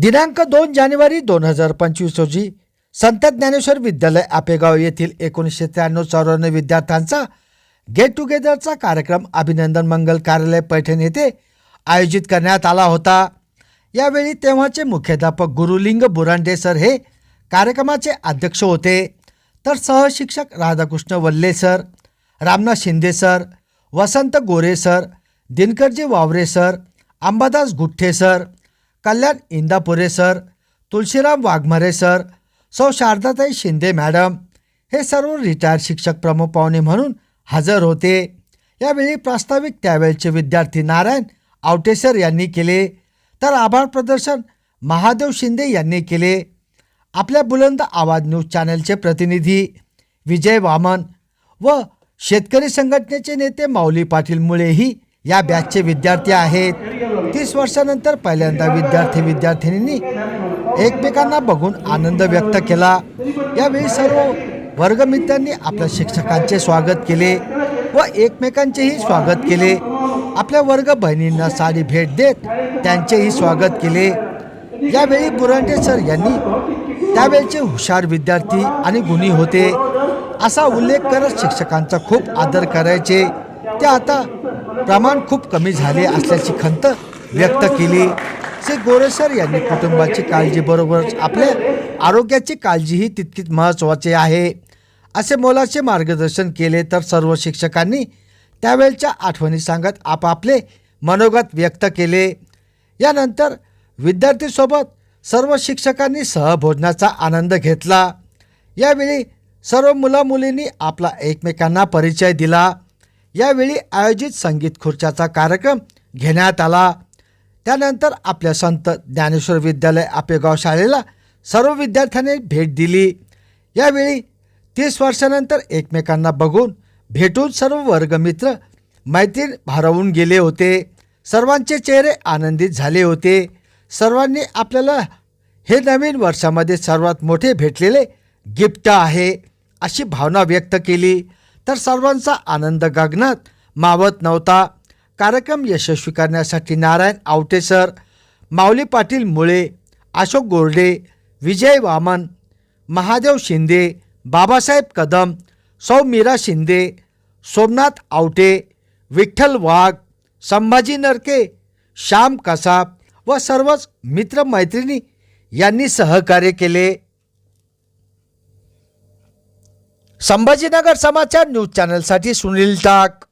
दिनांक दोन जानेवारी दोन हजार पंचवीस रोजी संत ज्ञानेश्वर विद्यालय आपेगाव येथील एकोणीसशे त्र्याण्णव चौऱ्याण्णव विद्यार्थ्यांचा गेट टुगेदरचा कार्यक्रम अभिनंदन मंगल कार्यालय पैठण येथे आयोजित करण्यात आला होता. यावेळी तेव्हाचे मुख्याध्यापक गुरुलिंग बुरांडे सर हे कार्यक्रमाचे अध्यक्ष होते. तर सहशिक्षक Radhakrishna Walle sir Ramnath Shinde sir Vasant Gore sir Dinkarji Waware sir Ambadas Guththe sir Kalyan Indapure sir Tulshiram Waghmare sir सौ शारदाताई शिंदे मॅडम हे सर्व रिटायर्ड शिक्षक प्रमुख पाहुणे म्हणून हजर होते. यावेळी प्रास्ताविक त्यावेळचे विद्यार्थी नारायण आवटे सर यांनी केले तर आभार प्रदर्शन महादेव शिंदे यांनी केले. आपल्या बुलंद आवाज न्यूज चॅनलचे प्रतिनिधी विजय वामन व शेतकरी संघटनेचे नेते माऊली पाटील मुळेही या बॅचचे विद्यार्थी आहेत. तीस वर्षानंतर पहिल्यांदा विद्यार्थी विद्यार्थिनींनी एकमेकांना बघून आनंद व्यक्त केला. यावेळी सर्व वर्गमित्रांनी आपल्या शिक्षकांचे स्वागत केले व एकमेकांचेही स्वागत केले. आपल्या वर्ग बहिणींना साडी भेट देत त्यांचेही स्वागत केले. यावेळी बुरांडे सर यांनी त्यावेळचे हुशार विद्यार्थी आणि गुणी होते. असा उल्लेख करत शिक्षकांचा खूप आदर करायचे. ते आता प्रमाण खूप कमी झाले असल्याची खंत व्यक्त केली. श्री गोरेसर यांनी कुटुंबाची काळजीबरोबरच आपल्या आरोग्याची काळजीही तितकीच महत्त्वाची आहे. असे मोलाचे मार्गदर्शन केले तर सर्व शिक्षकांनी त्यावेळच्या आठवणी सांगत आपापले मनोगत व्यक्त केले. यानंतर विद्यार्थीसोबत सर्व शिक्षकांनी सहभोजनाचा आनंद घेतला. यावेळी सर्व मुलामुलींनी आपला एकमेकांना परिचय दिला. यावेळी आयोजित संगीत खुर्च्याचा कार्यक्रम घेण्यात आला. त्यानंतर आपल्या संत ज्ञानेश्वर विद्यालय आपेगाव शाळेला सर्व विद्यार्थ्यांनी भेट दिली. यावेळी तीस वर्षानंतर एकमेकांना बघून भेटून सर्व वर्गमित्र मैत्रीण भारावून गेले होते. सर्वांचे चेहरे आनंदित झाले होते. सर्वांनी आपल्याला हे नवीन वर्षामध्ये सर्वात मोठे भेटलेले गिफ्ट आहे अशी भावना व्यक्त केली. तर सर्वांचा आनंद गगनात मावत नव्हता. कार्यक्रम यशस्वी करण्यासाठी नारायण आवटे सर माऊली पाटील मुळे अशोक गोरडे विजय वामन महादेव शिंदे बाबासाहेब कदम सौ मीरा शिंदे सोमनाथ आवटे विठ्ठल वाघ संभाजी नरके श्याम कसाब व सर्वच मित्रमैत्रिणी यांनी सहकार्य केले. संभाजीनगर समाचार न्यूज चॅनलसाठी सुनील टाक.